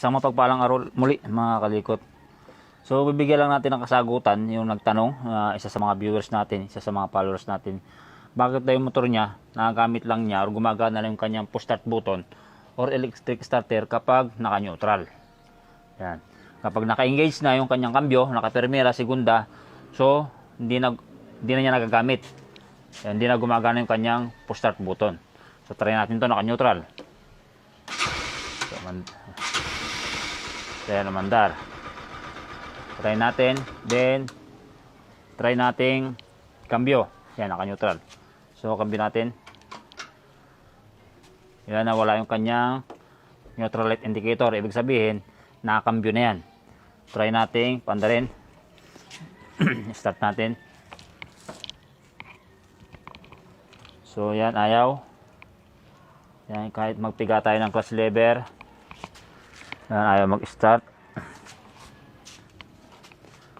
Isang mapagpalang araw muli mga kalikot. So bibigyan lang natin ng kasagutan yung nagtanong, ah, isa sa mga viewers natin, isa sa mga followers natin. Bakit daw yung motor niya, nagagamit lang niya or gumagana lang yung kanyang push start button or electric starter kapag naka-neutral. Yan. Kapag naka-engage na yung kanyang kambyo, naka-primera, segunda, so hindi na, hindi na niya nagagamit. Yan, hindi na gumagana yung kanyang push start button. So try natin to naka-neutral. Kaya namandar. Try natin. Then, try nating cambio. Yan, naka-neutral. So, cambio natin. Yan, nawala yung kanyang neutral light indicator. Ibig sabihin, nakakambyo na yan. Try nating pandarin. Start natin. So, yan, ayaw. Yan, kahit magpiga tayo ng clutch lever. Yan, ayaw mag-start.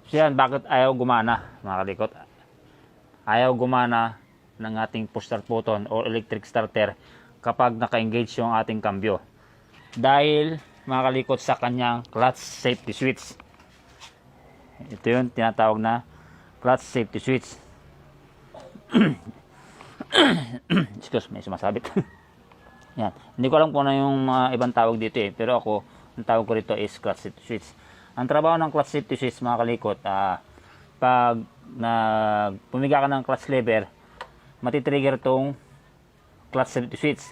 So yan, bakit ayaw gumana, mga kalikot? Ayaw gumana ng ating push start button o electric starter kapag naka-engage yung ating cambio. Dahil, mga kalikot, sa kanyang clutch safety switch. Ito yun, tinatawag na clutch safety switch. Excuse, may sumasabit. yan. Hindi ko alam kung ano yung mga ibang tawag dito eh. Pero ako, ang tawag ko rito is clutch safety switch. Ang trabaho ng clutch safety switch mga kalikot, ah, pag na pumiga ka ng clutch lever, matitrigger tong clutch safety switch.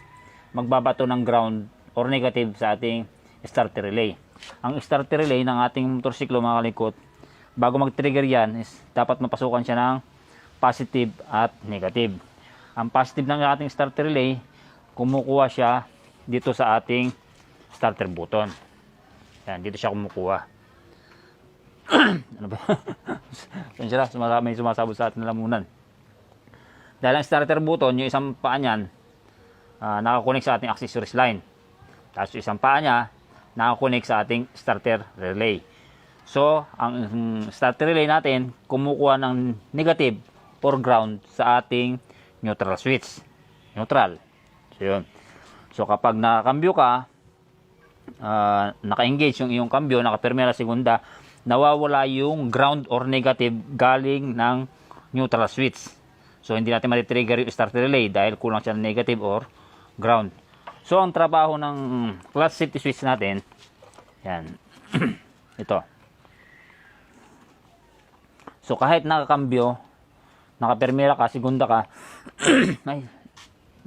Magbabato ng ground or negative sa ating starter relay. Ang starter relay ng ating motorsiklo mga kalikot, bago mag-trigger yan, is dapat mapasukan siya ng positive at negative. Ang positive ng ating starter relay, kumukuha siya dito sa ating starter button. Yan, dito siya kumukuha. ano ba? Yan sila, sumasa- may sumasabot sa ating lamunan. Dahil ang starter button, yung isang paa niyan, ah, nakakunik sa ating accessories line. Tapos yung isang paa niya, nakakunik sa ating starter relay. So, ang starter relay natin, kumukuha ng negative or ground sa ating neutral switch. Neutral. So, yun. So, kapag nakakambyo ka, ah, naka-engage yung iyong kambyo, naka-primera, segunda, nawawala yung ground or negative galing ng neutral switch. So, hindi natin matitrigger yung starter relay dahil kulang siya ng negative or ground. So, ang trabaho ng clutch safety switch natin, yan, ito. So, kahit nakakambyo, naka-primera ka, segunda ka, ay,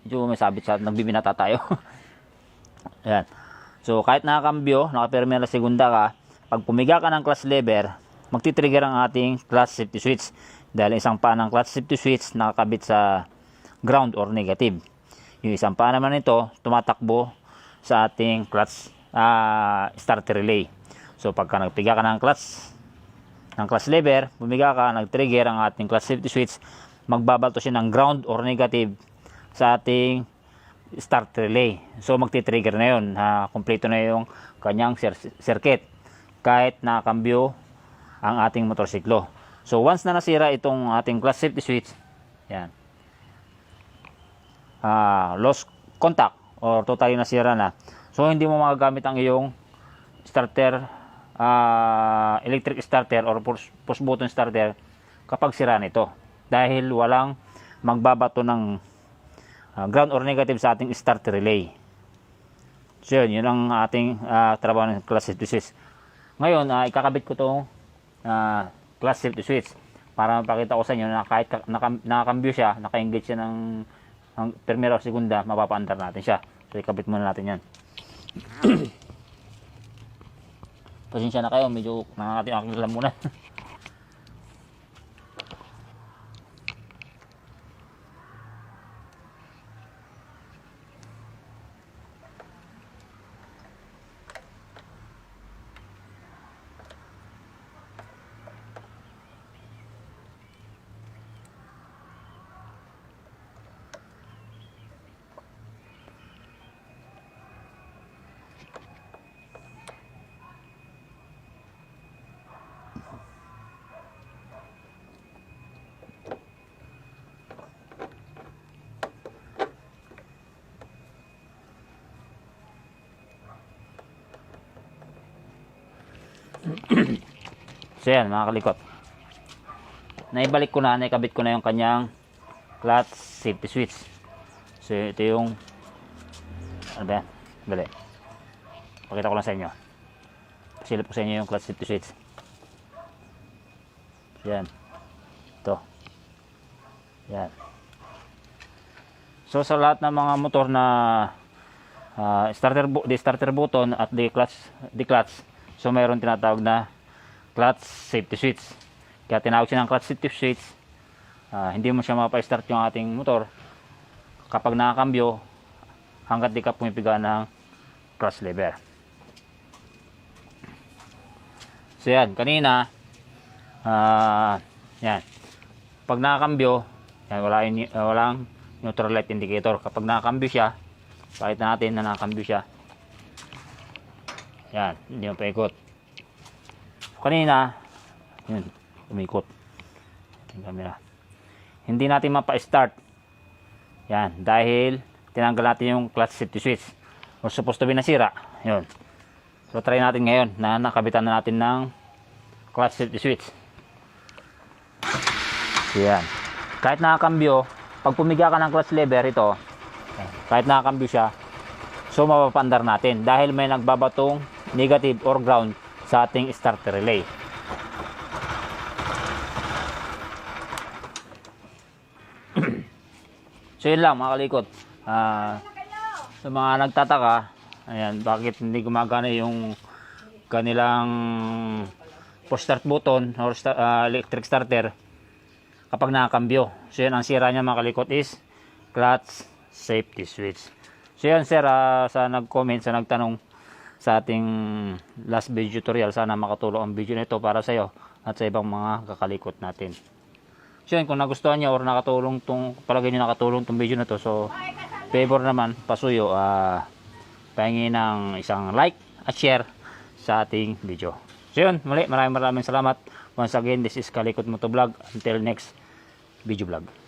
medyo may sabit sa, nagbibinata tayo. yan. So, kahit nakakambyo, naka-primera, segunda ka, pag pumiga ka ng clutch lever, magti-trigger ang ating clutch safety switch. Dahil isang pa ng clutch safety switch nakakabit sa ground or negative. Yung isang pa naman ito, tumatakbo sa ating clutch ah, starter relay. So pagka nagpiga ka ng clutch ng clutch lever, bumiga ka, nag-trigger ang ating clutch safety switch, magbabalto siya ng ground or negative sa ating start relay. So magti-trigger na yun, ha, kompleto na yung kanyang cir- circuit kahit nakakambyo ang ating motorsiklo. So once na nasira itong ating clutch safety switch, yan. Ah, lost contact or totally nasira na. So hindi mo magagamit ang iyong starter ah, electric starter or push, push button starter kapag sira nito dahil walang magbabato ng ah, ground or negative sa ating starter relay. So yun, yun ang ating ah, trabaho ng clutch safety switch. Ngayon, ah, ikakabit ko itong uh, clutch safety switch para mapakita ko sa inyo na kahit ka- naka, nakakambyo siya, naka-engage siya ng, ng primera o segunda, mapapaandar natin siya. So, ikabit muna natin yan. Pasensya na kayo, medyo nakakati ang aking muna. So yan mga kalikot. Naibalik ko na, naikabit ko na yung kanyang clutch safety switch. So ito yung ano ba yan? Dali. Pakita ko lang sa inyo. Silip ko sa inyo yung clutch safety switch. Yan. Ito. Yan. So sa lahat ng mga motor na ah, starter the starter button at the clutch the clutch so mayroon tinatawag na clutch safety switch. Kaya tinawag siya ng clutch safety switch. Ah, hindi mo siya mapa-start yung ating motor kapag nakakambyo hanggat di ka pumipiga ng clutch lever. So yan, kanina ah yan. Pag nakakambyo, yan, wala yung, uh, walang neutral light indicator. Kapag nakakambyo siya, pakita natin na nakakambyo siya. Yan, hindi mo paikot. Kanina, yun, umikot. Yung camera. Hindi natin mapa-start. Yan, dahil tinanggal natin yung clutch safety switch. Or supposed to be nasira. Yun. So try natin ngayon na nakabitan na natin ng clutch safety switch. Yan. Kahit nakakambyo, pag pumiga ka ng clutch lever ito, kahit nakakambyo siya, so mapapandar natin dahil may nagbabatong negative or ground sa ating starter relay. so yun lang mga kalikot. Ah, sa mga nagtataka, ayan, bakit hindi gumagana yung kanilang push start button or sta- ah, electric starter kapag nakakambyo. So yun, ang sira niya mga kalikot is clutch safety switch. So yun sir, ah, sa nag-comment, sa nagtanong sa ating last video tutorial, sana makatulong ang video nito para sa iyo at sa ibang mga kakalikot natin. So yun, kung nagustuhan niyo or nakatulong tong, palagay niyo nakatulong tong video na to, so favor naman, pasuyo, ah, pahingi ng isang like at share sa ating video. So yun, muli, maraming maraming salamat. Once again, this is Kalikot Motovlog. Until next video vlog.